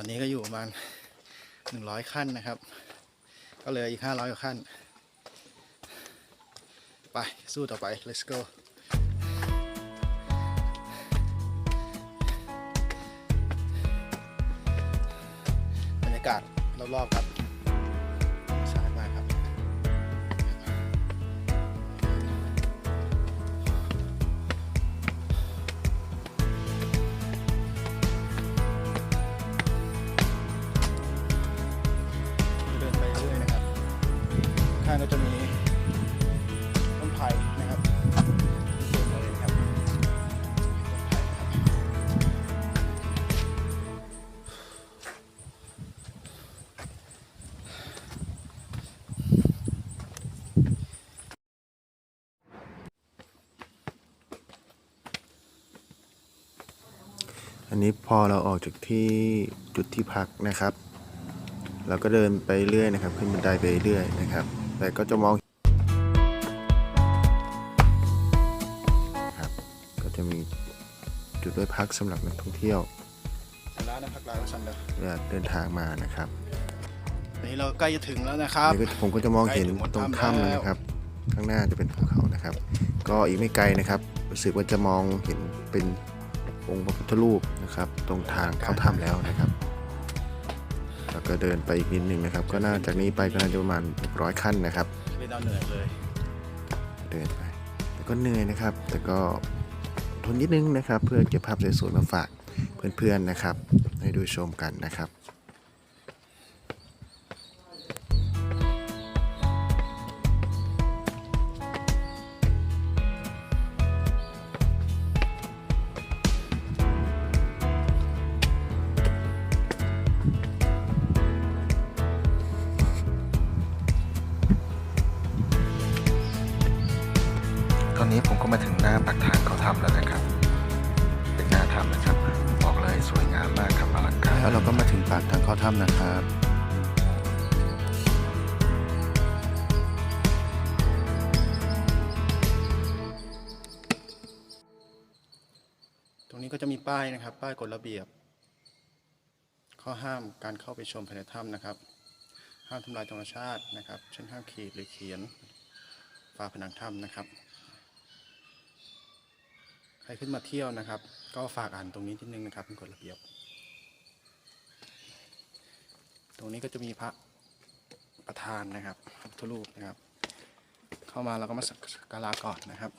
อนนี้ก็อยู่ประมาณหนึ่งร้อยขั้นนะครับ ก็เหลยอีกห้าร้อยกว่าขั้น ไป สู้ต่อไป let's go บรรยากาศรอบๆครับ ข้างก็จะมีต้นไผ่นะครับเดินเลยครับต้นไผ่นะครับอันนี้พอเราออกจากที่จุดที่พักนะครับ เราก็เดินไปเรื่อยนะครับ ขึ้นบันไดไปเรื่อยนะครับ แต่ก็จะมองครับก็จะมีจุดไว้พักสำหรับนักท่องเที่ยวถึงแล้วนะพักร้านชันเลยเวลาเดินทางมานะครับอันนี้เราใกล้จะถึงแล้วนะครับนี่ก็ผมก็จะมองเห็นใกล้ถึงหมดตรงถ้ำถ้ำแล้วนะครับ ข้างหน้าจะเป็นภูเขานะครับ ก็อีกไม่ไกลนะครับรู้สึกว่าจะมองเห็นเป็นองค์พระพุทธรูปนะครับ ตรงทางเข้าถ้ำแล้วนะครับแล้ว ก็เดินไปอีกนิดนึงนะครับ ก็น่าจากนี้ไปก็น่าจะประมาณ100ขั้นนะครับไม่ต้องเหนื่อยเลย เดินไปแต่ก็เหนื่อยนะครับ แต่ก็ทนนิดนึงนะครับ เพื่อเก็บภาพสวยๆมาฝากเพื่อนๆนะครับ ให้ดูชมกันนะครับ อนนี้ผมก็มาถึงหน้าปากทางเขาถ้ำแล้วนะครับ เป็นหน้าถ้ำนะครับ บอกเลยสวยงามมากครับอลังการแล้วเราก็มาถึงปากทางเข้าถ้ำนะครับตรงนี้ก็จะมีป้ายนะครับ ป้ายกฎระเบียบ ข้อห้ามการเข้าไปชมภายในถ้ำนะครับ ห้ามทำลายธรรมชาตินะครับ เช่นห้ามขีดหรือเขียนฝาผนังถ้ำนะครับใครขึ้นมาเที่ยวนะครับ ก็ฝากอ่านตรงนี้นิดนึงนะครับเป็นกฎระเบียบ ตรงนี้ก็จะมีพระประธานนะครับพระพุทธรูปนะครับ เข้ามาเราก็มาสักการะก่อนนะครับ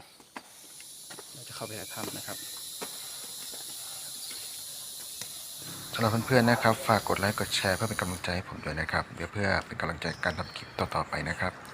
เราจะเข้าไปในถ้ำนะครับสำหรับเพื่อนๆนะครับ ฝากกดไลค์กดแชร์เพื่อเป็นกำลังใจให้ผมด้วยนะครับ เดี๋ยวเพื่อเป็นกำลังใจการทำคลิปต่อๆไปนะครับ